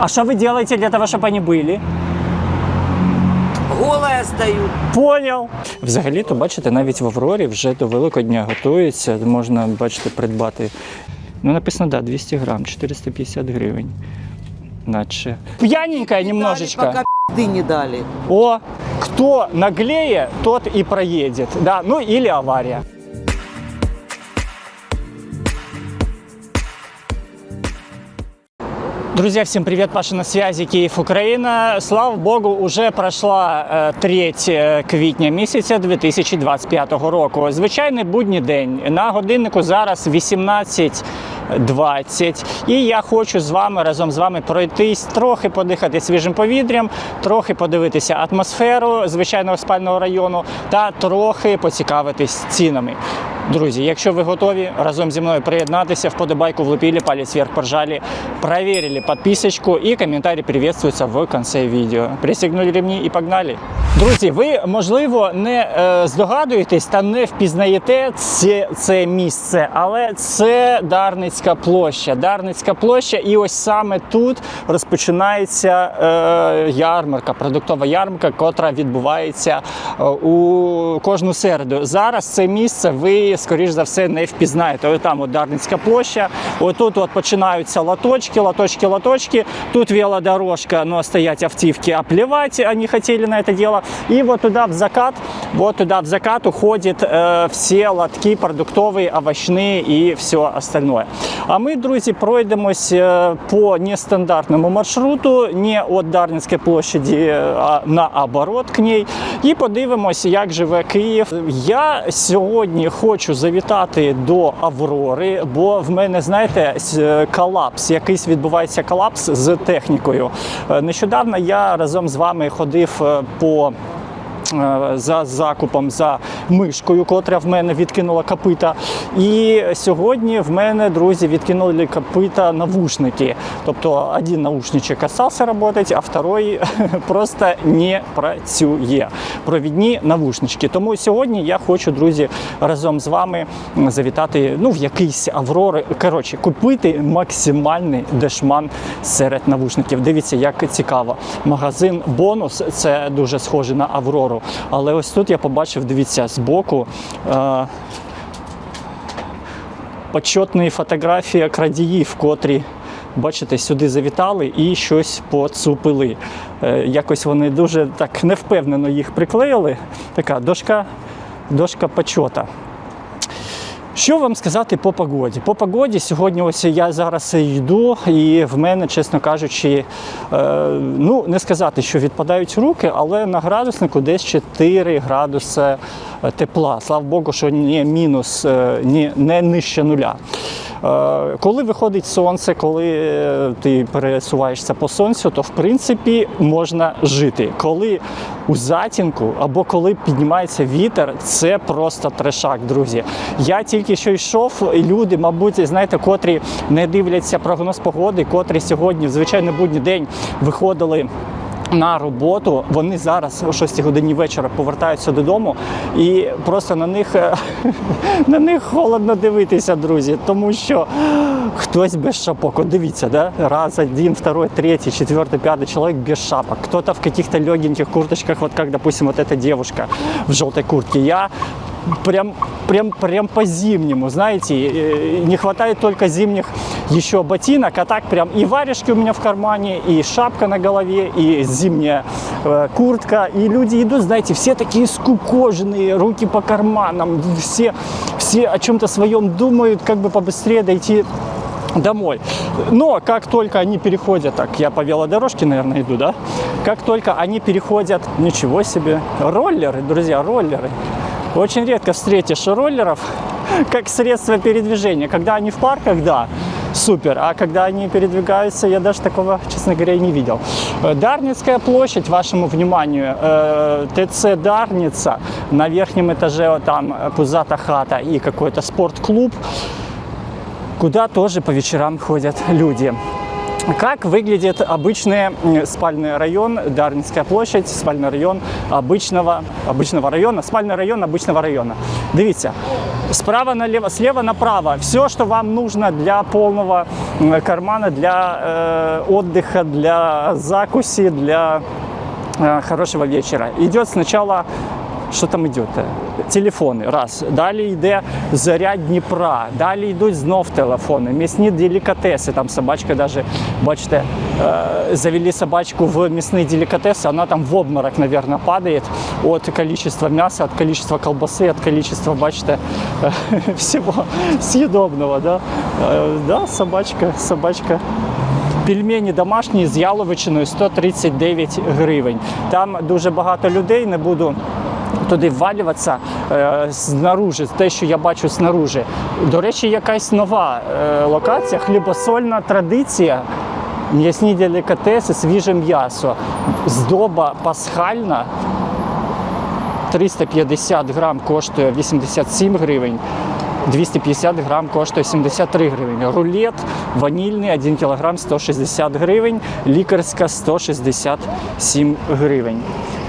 А что вы делаете для того, чтобы они были? Голая стою. Понял. Взагалі-то, бачите, навіть в Аврорі вже до Великодня готується. Можна, бачите, придбати. Ну, написано, да, 200 грам, 450 гривень. Наче. П'яненькая немножечко. Дали, пока ты не дали. О, кто наглее, тот и проедет. Да, ну или авария. Друзья, всем привет, Паша на связи, Киев, Украина. Слава Богу, уже пройшла е, треть е, квітня місяця 2025 року. Звичайний будній день. На годиннику зараз 18.20. І я хочу з вами разом з вами пройтись, трохи подихати свіжим повітрям, трохи подивитися атмосферу звичайного спального району та трохи поцікавитись цінами. Друзі, якщо ви готові разом зі мною приєднатися, вподобайку влепили, палець вверх поржали, проверили подписочку і коментарі приветствуються в кінці відео. Пристегнули ремні і погнали. Друзі, ви можливо не е, здогадуєтесь та не впізнаєте це, це місце, але це Дарницька площа. Дарницька площа, і ось саме тут розпочинається е, ярмарка, продуктова ярмарка, котра відбувається е, у кожну середу. Зараз це місце ви, скоріш за все, не впізнаєте. Ось там от Дарницька площа. Отут от починаються лоточки, лоточки, лоточки. Тут велодорожка, но стоять автівки, а плевать они хотели на это дело. И вот туда в закат, вот туда в закат уходят э, все лотки продуктовые, овощные и все остальное. А ми, друзі, пройдемось е, по нестандартному маршруту, не від Дарницької площаді, е, а наоборот к ній. І подивимось, як живе Київ. Я сьогодні хочу завітати до Аврори, бо в мене, знаєте, е, колапс, якийсь відбувається колапс з технікою. Е, Нещодавно я разом з вами ходив е, по за закупом за мишкою, котра в мене відкинула копита. І сьогодні в мене, друзі, відкинули копита навушники. Тобто один наушничок остался работать, а второй просто не працює. Провідні навушнички. Тому сьогодні я хочу, друзі, разом з вами завітати ну, в якийсь Аврори. Коротше, купити максимальний дешман серед навушників. Дивіться, як цікаво. Магазин бонус це дуже схоже на Аврору. Але ось тут я побачив, дивіться, збоку. Е- почетні фотографії крадіїв, котрі, бачите, сюди завітали і щось поцупили. Е, якось вони дуже так невпевнено їх приклеїли. Така дошка, дошка почота. Що вам сказати по погоді? По погоді сьогодні ось я зараз йду, і в мене, чесно кажучи, е, ну не сказати, що відпадають руки, але на градуснику десь 4 градуси тепла. Слава Богу, що не мінус, е, не, нижче нуля. Е, Коли виходить сонце, коли е, ти пересуваєшся по сонцю, то в принципі можна жити. Коли у затінку або коли піднімається вітер, це просто трешак, друзі. Я тільки що йшов, і люди, мабуть, знаєте, котрі не дивляться прогноз погоди, котрі сьогодні в звичайний будній день виходили На роботу вони зараз о 6 годині вечора повертаються додому, і просто на них е, на них холодно дивитися, друзі, тому що хтось без шапок. От дивіться, да? раз, один, второй, третий, четвертый, пятый человек без шапок. Кто-то в каких-то легеньких курточках, вот как, допустим, вот эта девушка в желтой куртке. Я прям, прям, прям по зимнему, знаете, э, не хватает только зимних еще ботинок, а так прям и варежки у меня в кармане, и шапка на голове, и зимняя э, куртка, и люди идут, знаете, все такие скукоженные, руки по карманам, все, все о чем-то своем думают, как бы побыстрее дойти домой. Но как только они переходят, так я по велодорожке, наверное, иду, да? Как только они переходят, ничего себе, роллеры, друзья, роллеры. Очень редко встретишь роллеров как средство передвижения. Когда они в парках, да, супер. А когда они передвигаются, я даже такого, честно говоря, не видел. Э, Дарницкая площадь, вашему вниманию, э, ТЦ Дарница, на верхнем этаже там э, пузата хата и какой-то спортклуб, куда тоже по вечерам ходят люди. Как выглядит обычный спальный район, Дарницкая площадь, спальный район обычного, обычного района, спальный район обычного района. Дивіться, справа налево, слева направо, все, что вам нужно для полного кармана, для э, отдыха, для закуси, для э, хорошего вечера. Идет сначала, що там йде? Телефони, раз. Далі йде заря Дніпра, далі йдуть знов телефони, м'ясні делікатеси. Там собачка даже, бачите, е, завели собачку в мясные деликатесы, она там в обморок, наверное, падает от количества мяса, от количества колбасы, от количества, бачите, е, всего съедобного, да? Е, Да, собачка, собачка Пельмені домашні з яловичиною 139 гривень. Там дуже багато людей, не буду туди ввалюватися е, знаружи, те, що я бачу снаружи. До речі, якась нова е, локація, хлібосольна традиція. М'ясні делікатеси, свіже м'ясо, здоба пасхальна. 350 грам коштує 87 гривень. 250 грам коштує 73 гривень. Рулет ванільний 1 кг 160 гривень, лікарська 167 гривень.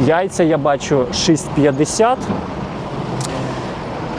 Яйця я бачу 6,50.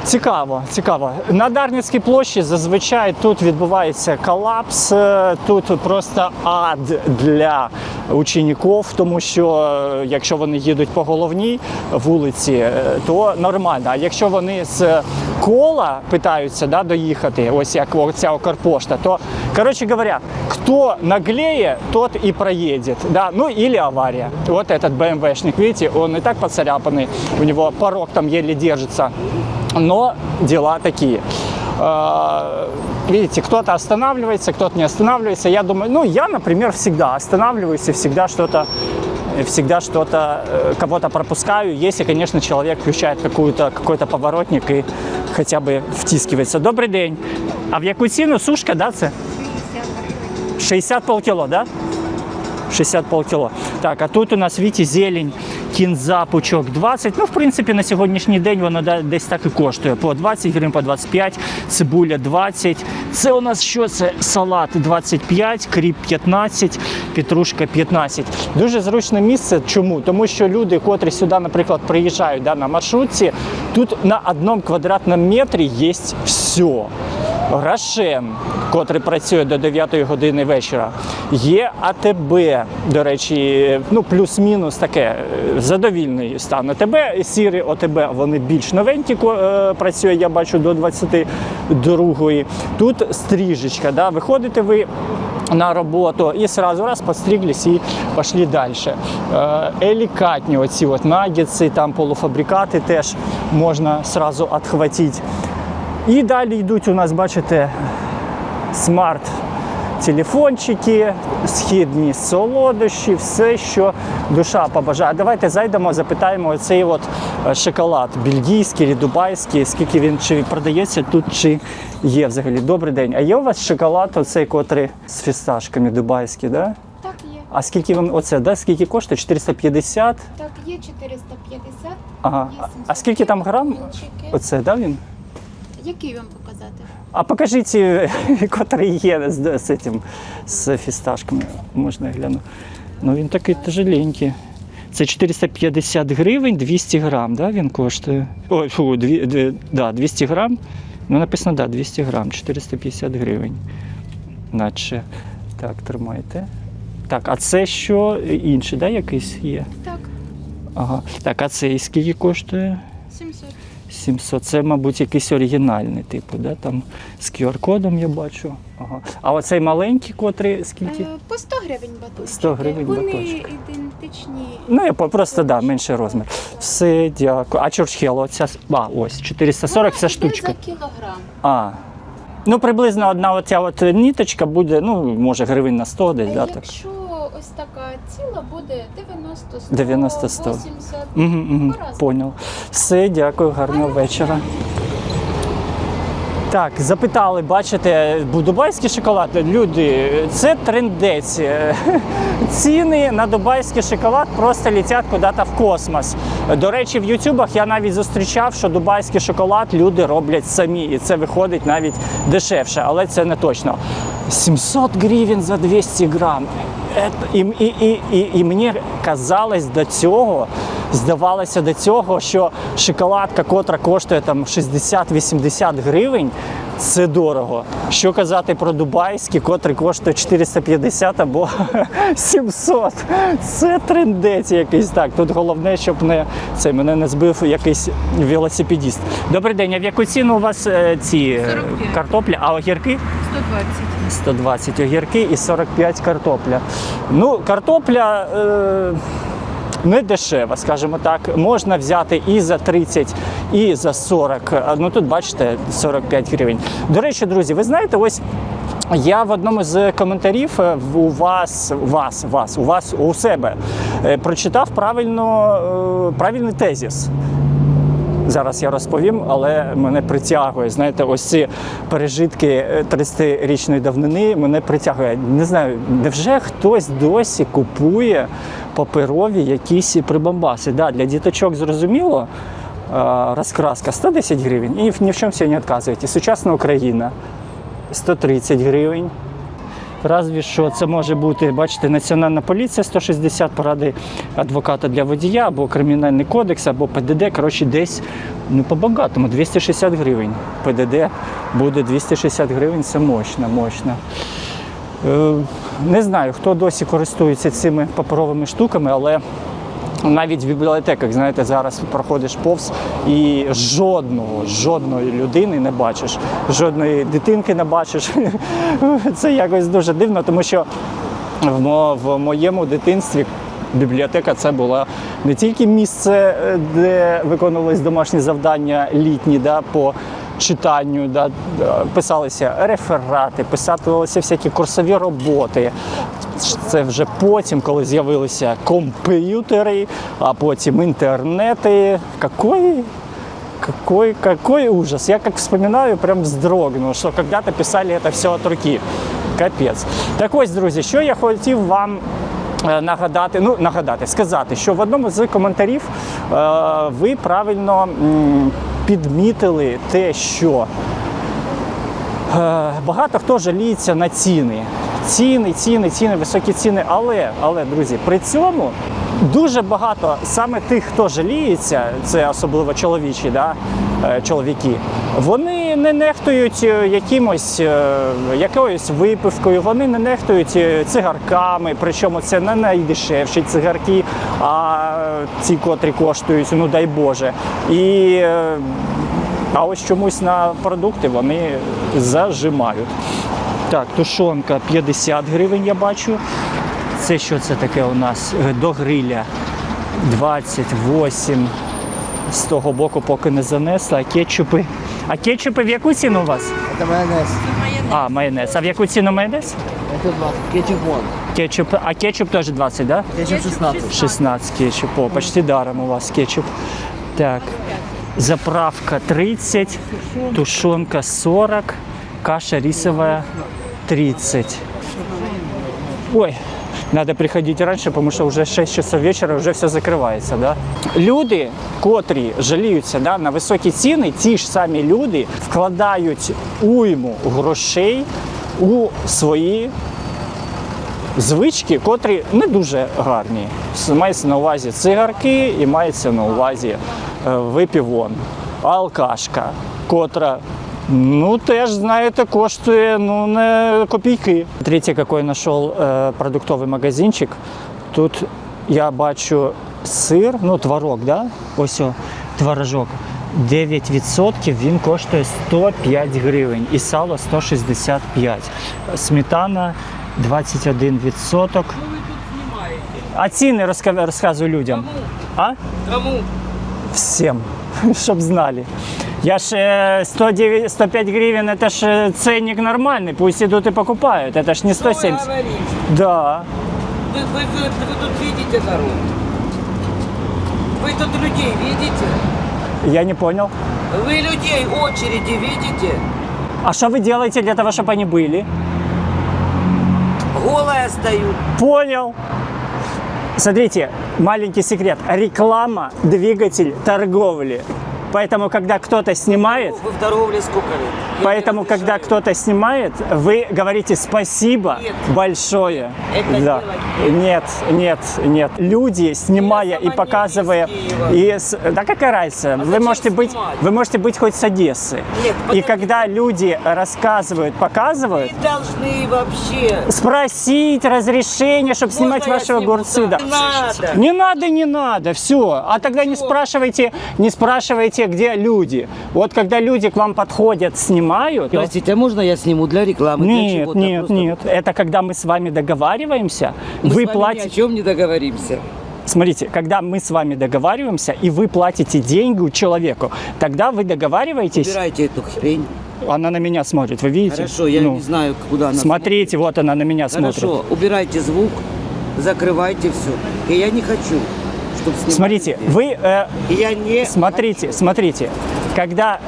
Цікаво, цікаво. На Дарницькій площі зазвичай тут відбувається колапс, е, тут просто ад для учнів, тому що е, якщо вони їдуть по головній вулиці, е, то нормально. А якщо вони з кола питаються да, доїхати, ось як ця Укрпошта, то, коротше говоря, хто наглеє, тот і проїде. Да? Ну или авария. Вот этот БМВшник, видите, он и так поцарапанный, у него порог там еле держится но дела такие. Э, Видите, кто-то останавливается, кто-то не останавливается. Я думаю, ну, я, например, всегда останавливаюсь и всегда что-то всегда что-то, э, кого-то пропускаю, если, конечно, человек включает какую-то, какой-то поворотник и хотя бы втискивается. Добрий день. А в яку ціну сушка, да, це? 60 полкіло, да? 60 полкіло. Так, а тут у нас, видите, зелень, Кінза, пучок 20. Ну, в принципі, на сьогоднішній день воно десь так і коштує. По 20 гривень, по 25, цибуля 20. Це у нас що це? Салат 25, кріп 15, петрушка 15. Дуже зручне місце. Чому? Тому що люди, котрі сюди, наприклад, приїжджають да, на маршрутці, тут на одному квадратному метрі є все. Рошен, котрий працює до 9 години вечора. Є АТБ, до речі, ну плюс-мінус таке е, задовільний стан АТБ. Сірі ОТБ вони більш новенькі е, працює, я бачу, до 22-ї. Тут стрижечка, да, виходите ви. На роботу і сразу раз подстриглись і пішли далі. Е, Елікатні оці от нагетси, там полуфабрикати теж можна сразу відхватити. І далі йдуть у нас, бачите, смарт телефончики, східні солодощі, все, що душа побажає. Давайте зайдемо, запитаємо оцей от е, шоколад бельгійський чи дубайський, скільки він чи продається тут, чи є взагалі. Добрий день. А є у вас шоколад, оцей, котрий з фісташками дубайський, да? Так, є. А скільки він оце, да? Скільки коштує? 450? Так, є 450. Ага. є А- скільки там грам? Оце, да, він? Який вам показати? А покажіть, ці, є з, з, цим, з фісташками. Можна я гляну. Ну він такий тяжеленький. Це 450 гривень, 200 грам, да, він коштує. Ой, фу, дві, дві, да, 200 грам. Ну, написано, да, 200 грам, 450 гривень. Наче. Так, тримайте. Так, а це що інше, да, якийсь є? Так, Ага. Так, а цей скільки коштує? 700. 700. Це, мабуть, якийсь оригінальний, типу, да? там з QR-кодом я бачу. Ага. А оцей маленький, котрий скільки? Е, по 100 гривень батончики. 100 гривень Вони батончик. ідентичні. Ну, я по- просто да, менший розмір. Все, дякую. А чорчхело, оця, с- а, ось, 440 ця штучка. за кілограм. А. Ну, приблизно одна оця от ніточка буде, ну, може, гривень на 100 десь, да, так. Якщо ось така ціла буде 90 100 90, 100. 80. Угу, угу, По-разному. Все, дякую, гарного вечора. Так, запитали, бачите, дубайський шоколад. Люди, це трендець. Ціни на дубайський шоколад просто летять куди-то в космос. До речі, в Ютубах я навіть зустрічав, що дубайський шоколад люди роблять самі, і це виходить навіть дешевше, але це не точно. 700 гривень за 200 грам. І, і, і, і, і мені казалось до цього, здавалося до цього, що шоколадка, котра коштує там 60-80 гривень, це дорого. Що казати про дубайські, котрі коштує 450 або 700. Це трендець якийсь так. Тут головне, щоб не це мене не збив якийсь велосипедіст. Добрий день, а в яку ціну у вас е, ці е, 45. картопля, а огірки? 120. 120 огірки і 45 картопля. Ну, картопля е, не дешева, скажімо так. Можна взяти і за 30, і за 40. Ну тут бачите 45 гривень. До речі, друзі, ви знаєте, ось. Я в одному з коментарів е, у вас, вас, вас, у вас у себе е, прочитав правильно, е, правильний тезіс. Зараз я розповім, але мене притягує. Знаєте, ось ці пережитки е, 30-річної давнини мене притягує. Не знаю, невже хтось досі купує паперові якісь прибамбаси? Да, для діточок зрозуміло. е, Розкраска 110 гривень і ні в чому себе не відказуєте. Сучасна Україна 130 гривень. Разві що це може бути, бачите, Національна поліція 160 поради адвоката для водія, або Кримінальний кодекс, або ПДД. Коротше, десь ну по-багатому 260 гривень. ПДД буде 260 гривень, це мощно, мощно. Е, не знаю, хто досі користується цими паперовими штуками, але навіть в бібліотеках, знаєте, зараз проходиш повз і жодного, жодної людини не бачиш, жодної дитинки не бачиш. Це якось дуже дивно, тому що в, мо- в моєму дитинстві бібліотека це була не тільки місце, е, де виконувались домашні завдання літні да, по читанню, да, е, писалися реферати, писалися всякі курсові роботи. Це вже потім, коли з'явилися комп'ютери, а потім інтернети. Какой какой, какой ужас. Я как вспоминаю, прям вздрогну, що когда-то писали это все от руки. Капець. Так ось, друзі, що я хотів вам е, нагадати, ну нагадати, сказати, що в одному з коментарів е, ви правильно м, підмітили те, що Е, Багато хто жаліється на ціни. Ціни, ціни, ціни, високі ціни. Але, але, друзі, при цьому дуже багато саме тих, хто жаліється, це особливо чоловічі, да, е, чоловіки, вони не нехтують е, якимось е, якоюсь випивкою, вони не нехтують е, цигарками, причому це не найдешевші цигарки, а ці, котрі коштують, ну дай Боже. І а ось чомусь на продукти вони зажимають. Так, тушонка 50 гривень я бачу. Це що це таке у нас? До гриля 28. З того боку поки не занесла. А кетчупи. А кетчупи в яку ціну у вас? Это майонез. А, майонез. А в яку ціну майонез? Это 20. Кетчуп вон. Кетчуп. А кетчуп теж 20, да? Кетчуп 16. 16 кетчуп. О, почти даром у вас кетчуп. Так. Заправка 30, тушенка 40, каша рисовая 30. Ой, надо приходить раньше, потому что уже 6 часов вечора вже все закривається. Да? Люди, котрі жаліються да, на високі ціни, ті ж самі люди вкладають уйму грошей у свої звички, котрі не дуже гарні. Мається на увазі цигарки і мається на увазі е, випівон, алкашка, котра. Ну, теж, знаєте, коштує ну, не копійки. Смотрите, який знайшов е, продуктовий магазинчик. Тут я бачу сир, ну, творог, да? Ось о, творожок. 9% він коштує 105 гривень і сало 165. Сметана 21%. А ціни розка- розказуй людям. А? Кому? Всім, щоб знали. Я ж е, 109, 105 гривень, это ж ценник нормальний, пусть идут и покупают. Это ж не 170. говорите? Да. Вы, вы, вы, вы тут видите дорогу? Вы тут людей видите? Я не понял. Вы людей очереди видите? А что вы делаете для того, чтобы они были? Голая стою. Понял. Смотрите, маленький секрет. Реклама – двигатель торговли. Поэтому, когда кто-то снимает, Вы в торговле сколько лет? Я поэтому, когда кто-то снимает, вы говорите спасибо Нет. большое. Это да. Нет, нет, нет. Люди, снимая и показывая, и да какая разница? вы зачем можете быть, вы можете быть хоть с Одессы. Нет, и подожди. когда люди рассказывают, показывают, Вы должны вообще... спросить разрешение, чтобы Можно снимать ваши сниму? огурцы. Да. Не надо. Не надо, не надо, все. А тогда не спрашивайте, не спрашивайте, где люди. Вот когда люди к вам подходят, снимают. Простите, а можно я сниму для рекламы? для Нет, чего-то? нет, Просто нет. Это когда мы с вами договариваемся, Мы вы вами ни о платите. чем не договоримся. Смотрите, когда мы с вами договариваемся, и вы платите деньги человеку, тогда вы договариваетесь. Убирайте эту хрень. Она на меня смотрит, вы видите? Хорошо, я Ну, не знаю, куда она Смотрите, вот она на меня смотрит. смотрит. Хорошо, убирайте звук, закрывайте все. И я не хочу, чтобы снимали Смотрите, здесь. вы э, И я не... Смотрите, смотрите. Когда,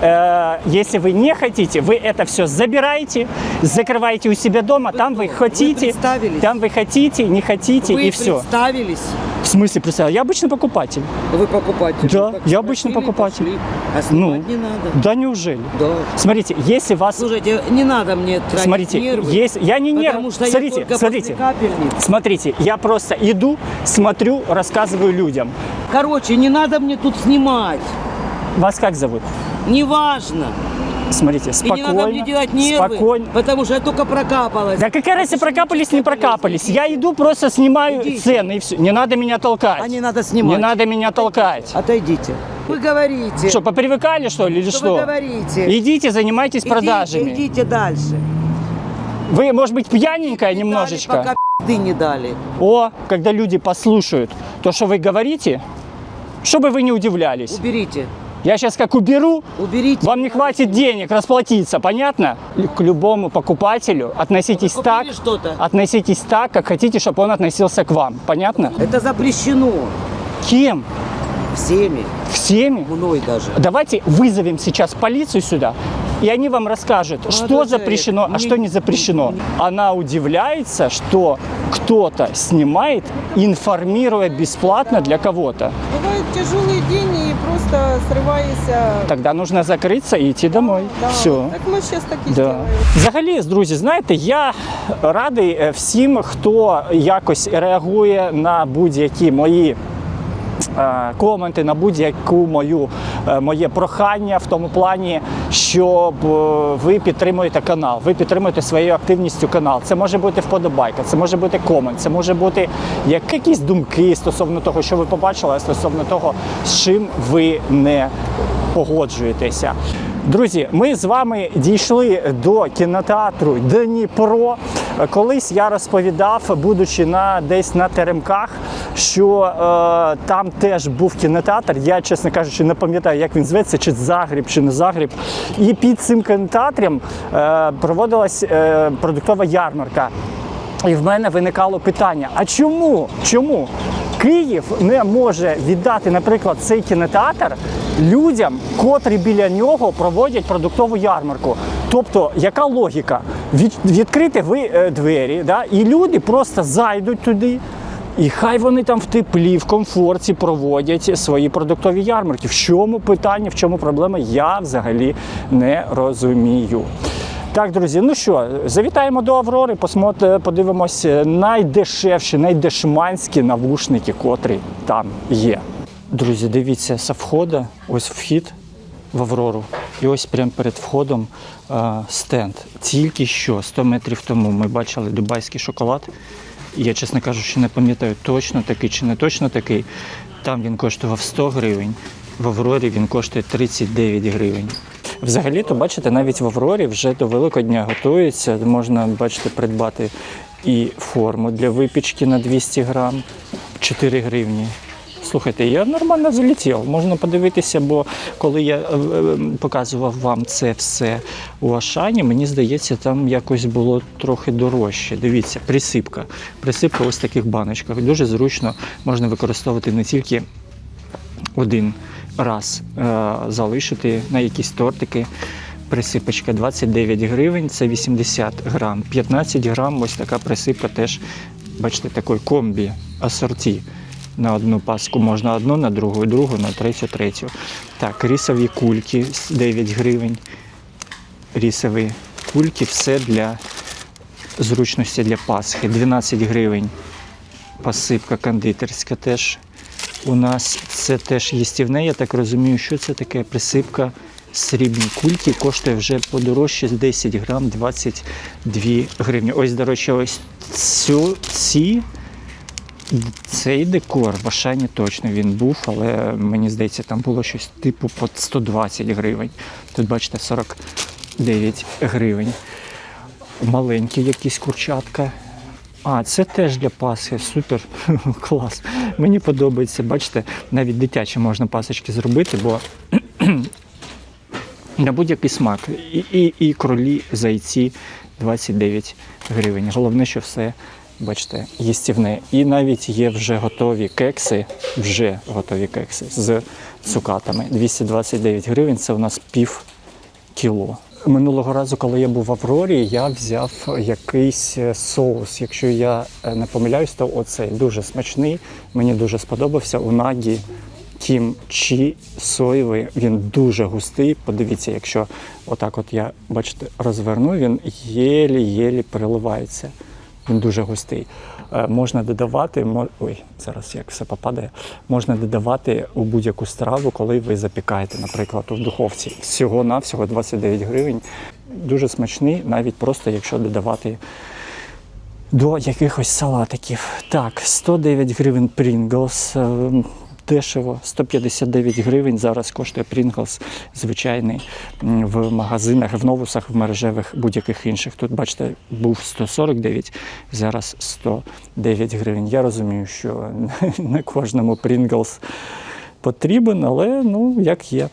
э, если вы не хотите, вы это все забираете, закрываете у себя дома, там вы хотите, Вы там вы хотите, не хотите Вы и все. представились, В смысле представил? Я обычный покупатель. вы покупатель. Да, Так я обычный покупатель. пошли. А Ну. не надо. Да неужели? Да. Смотрите, если вас... Слушайте, не надо мне тратить Смотрите, нервы. есть... Я не нерв. Потому что Смотрите, я смотрите. Смотрите, я просто иду, смотрю, рассказываю людям. Короче, не надо мне тут снимать. Вас как зовут? Неважно. Смотрите, И спокойно. не надо мне делать нервы, Спокойно. потому что я только прокапалась. Да какая разница, прокапались, не прокапались. Я иду, просто снимаю Идите. цены и все. Не надо меня толкать. А не надо снимать. Не надо меня толкать. Отойдите. Вы говорите. Что, попривыкали, что ли, или Что что? вы говорите? Идите, занимайтесь Идите, продажами. Идите дальше. Вы, может быть, пьяненькая Не немножечко? дали, пока пизды не дали. О, когда люди послушают то, что вы говорите, чтобы вы не удивлялись. Уберите. Я сейчас как уберу, Уберите. вам не хватит денег расплатиться, понятно? К любому покупателю относитесь так, относитесь так, как хотите, чтобы он относился к вам. Понятно? Это запрещено. Кем? Всеми. Всеми? Мной даже. Давайте вызовем сейчас полицию сюда, и они вам расскажут, что даже запрещено, а мне- что не запрещено. Она удивляется, что кто-то снимает, информируя бесплатно для кого-то. Бывают тяжелые дни и просто срываешься. Тогда нужно закриться і йти домой. Да. Все. Так ми зараз так і Да. зробимо. Взагалі, друзі, знаєте, я радий е, всім, хто якось реагує на будь-які мої. е, Коменти на будь-яку мою е, моє прохання в тому плані, щоб е, ви підтримуєте канал, ви підтримуєте своєю активністю канал. Це може бути вподобайка, це може бути комент, це може бути як якісь думки стосовно того, що ви побачили, а стосовно того, з чим ви не погоджуєтеся. Друзі, ми з вами дійшли до кінотеатру Дніпро. Колись я розповідав, будучи на десь на теремках, що е, там теж був кінотеатр. Я, чесно кажучи, не пам'ятаю, як він зветься, чи Загріб, чи не Загріб. І під цим кінотеатром е, проводилась е, продуктова ярмарка. І в мене виникало питання: а чому? Чому Київ не може віддати, наприклад, цей кінотеатр людям, котрі біля нього проводять продуктову ярмарку? Тобто, яка логіка? Від, відкрити ви е, двері, да, і люди просто зайдуть туди. І хай вони там в теплі, в комфорті проводять свої продуктові ярмарки. В чому питання, в чому проблема, я взагалі не розумію. Так, друзі, ну що, завітаємо до Аврори, посмотри, подивимось найдешевші, найдешманські навушники, котрі там є. Друзі, дивіться, з входу, ось вхід в Аврору. І ось прямо перед входом а, стенд. Тільки що 100 метрів тому ми бачили дубайський шоколад. Я, чесно кажучи, не пам'ятаю точно такий чи не точно такий. Там він коштував 100 гривень, в Аврорі він коштує 39 гривень. Взагалі-то, бачите, навіть в Аврорі вже до Великодня готується. Можна, бачите, придбати і форму для випічки на 200 грам 4 гривні. Слухайте, я нормально залетів. Можна подивитися, бо коли я е, е, показував вам це все у Ашані, мені здається, там якось було трохи дорожче. Дивіться, присипка. Присипка ось таких баночках. Дуже зручно можна використовувати не тільки один раз е, залишити на якісь тортики. Присипочка 29 гривень, це 80 грам. 15 грам, ось така присипка теж, бачите, такої комбі асорті. На одну паску можна одну, на другу, другу, на третю, третю. Так, рісові кульки 9 гривень. Рісові кульки, все для зручності для Пасхи. 12 гривень. Посипка кондитерська теж у нас це теж їстівне. Я так розумію, що це таке присипка срібні кульки. Коштує вже подорожче 10 грам 22 гривні. Ось, до речі, ось цю, ці. Цей декор в Ашані точно він був, але мені здається, там було щось типу по 120 гривень. Тут, бачите, 49 гривень. Маленькі якісь курчатка. А, це теж для Пасхи. Супер. Клас. Мені подобається. Бачите, навіть дитячі можна пасочки зробити, бо на будь-який смак. І, і, і кролі, зайці 29 гривень. Головне, що все, бачите, їстівне. І навіть є вже готові кекси, вже готові кекси з цукатами. 229 гривень це у нас пів кіло. Минулого разу, коли я був в Аврорі, я взяв якийсь е, соус. Якщо я е, не помиляюсь, то оцей дуже смачний. Мені дуже сподобався. У нагі кімчі соєвий. Він дуже густий. Подивіться, якщо отак от я, бачите, розверну, він єлі-єлі переливається. Він дуже густий. Е, Можна додавати, ой, зараз як все попадає. Можна додавати у будь-яку страву, коли ви запікаєте, наприклад, у духовці. Всього-навсього 29 гривень. Дуже смачний, навіть просто якщо додавати до якихось салатиків. Так, 109 гривень Pringles. Дешево, 159 гривень зараз коштує Pringles звичайний в магазинах, в новусах, в мережевих будь-яких інших. Тут, бачите, був 149, зараз 109 гривень. Я розумію, що не кожному Pringles потрібен, але ну як є.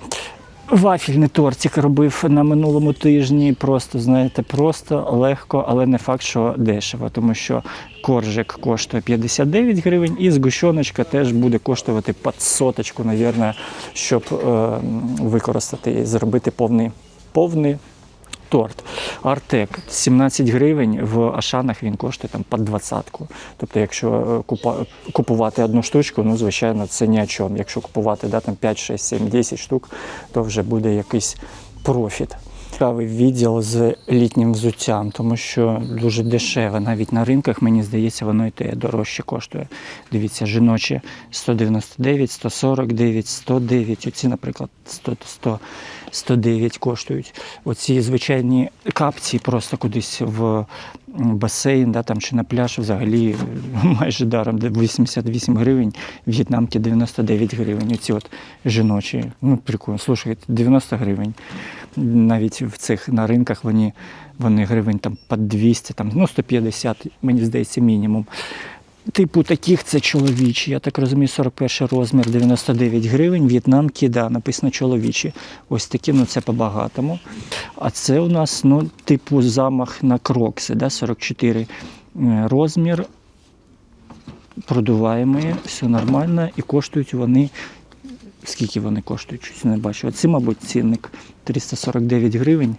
Вафільний тортик робив на минулому тижні. Просто знаєте, просто легко, але не факт, що дешево, тому що коржик коштує 59 гривень, і згущоночка теж буде коштувати під соточку, навірно, щоб е, використати і зробити повний, повний торт. Артек 17 гривень, в Ашанах він коштує там під двадцятку. Тобто, якщо е, купувати одну штучку, ну звичайно, це ні о чому. Якщо купувати да, там 5, 6, 7, 10 штук, то вже буде якийсь профіт. Цікавий відділ з літнім взуттям, тому що дуже дешеве. Навіть на ринках, мені здається, воно і те дорожче коштує. Дивіться, жіночі 199, 149, 109. Оці, наприклад, 100, 100, 109 коштують. Оці звичайні капці просто кудись в басейн да, там, чи на пляж взагалі майже даром, 88 гривень, в'єтнамки 99 гривень. Оці от жіночі. Ну, прикольно, слушайте, 90 гривень. Навіть в цих на ринках вони, вони гривень там під 200, там, ну 150, мені здається, мінімум. Типу таких це чоловічі. Я так розумію, 41 розмір 99 гривень. В'єтнамки, да, написано чоловічі. Ось такі, ну це по-багатому. А це у нас, ну, типу, замах на крокси, да, 44 е, розмір. Продуваємо, все нормально. І коштують вони. Скільки вони коштують? Щось не бачу. Оці, мабуть, цінник 349 гривень.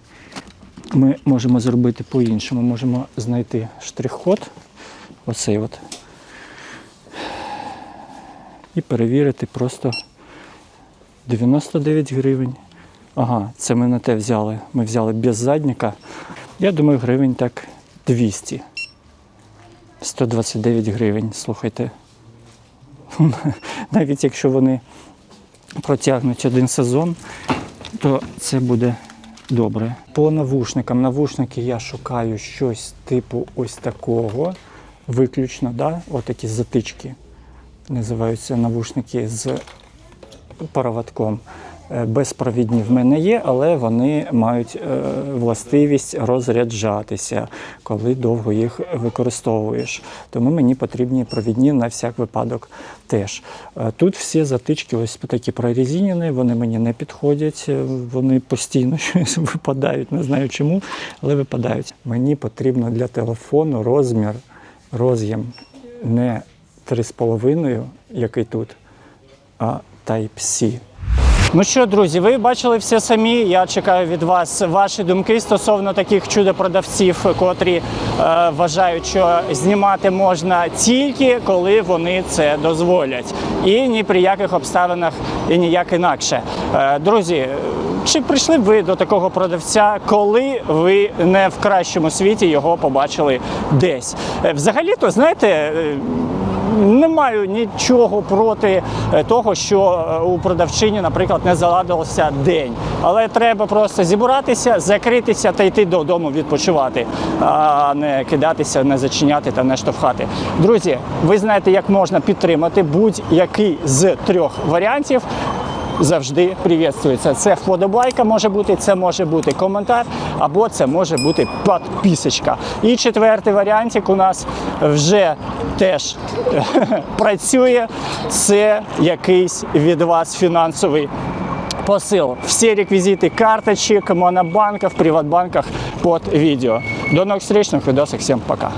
Ми можемо зробити по-іншому. Можемо знайти штрих-код. Оцей от і перевірити просто 99 гривень. Ага, це ми на те взяли. Ми взяли без задника. Я думаю, гривень так 200. 129 гривень, слухайте. Навіть якщо вони протягнуть один сезон, то це буде добре. По навушникам. Навушники я шукаю щось типу ось такого. Виключно, да? отакі затички називаються навушники з проводком. Е, Безпровідні в мене є, але вони мають е, властивість розряджатися, коли довго їх використовуєш. Тому мені потрібні провідні на всяк випадок теж. Е, Тут всі затички ось такі прорезинені, вони мені не підходять, вони постійно щось випадають, не знаю чому, але випадають. Мені потрібно для телефону розмір, роз'єм не 3,5, який тут, а Type-C. Ну що, друзі, ви бачили все самі. Я чекаю від вас ваші думки стосовно таких чудо-продавців, котрі е, вважають, що знімати можна тільки коли вони це дозволять, і ні при яких обставинах і ніяк інакше. Е, друзі, чи прийшли б ви до такого продавця, коли ви не в кращому світі його побачили десь? Е, Взагалі-то, знаєте. е, не маю нічого проти е, того, що е, у продавчині, наприклад, не заладився день. Але треба просто зібратися, закритися та йти додому відпочивати, а не кидатися, не зачиняти та не штовхати. Друзі, ви знаєте, як можна підтримати будь-який з трьох варіантів. Завжди привітствується. Це вподобайка може бути, це може бути коментар, або це може бути підписочка. І четвертий варіантик у нас вже теж працює. Це якийсь від вас фінансовий посил. Всі реквізити карточек, монобанків, приватбанках під відео. До нових зустріч, на відосах. Всім пока.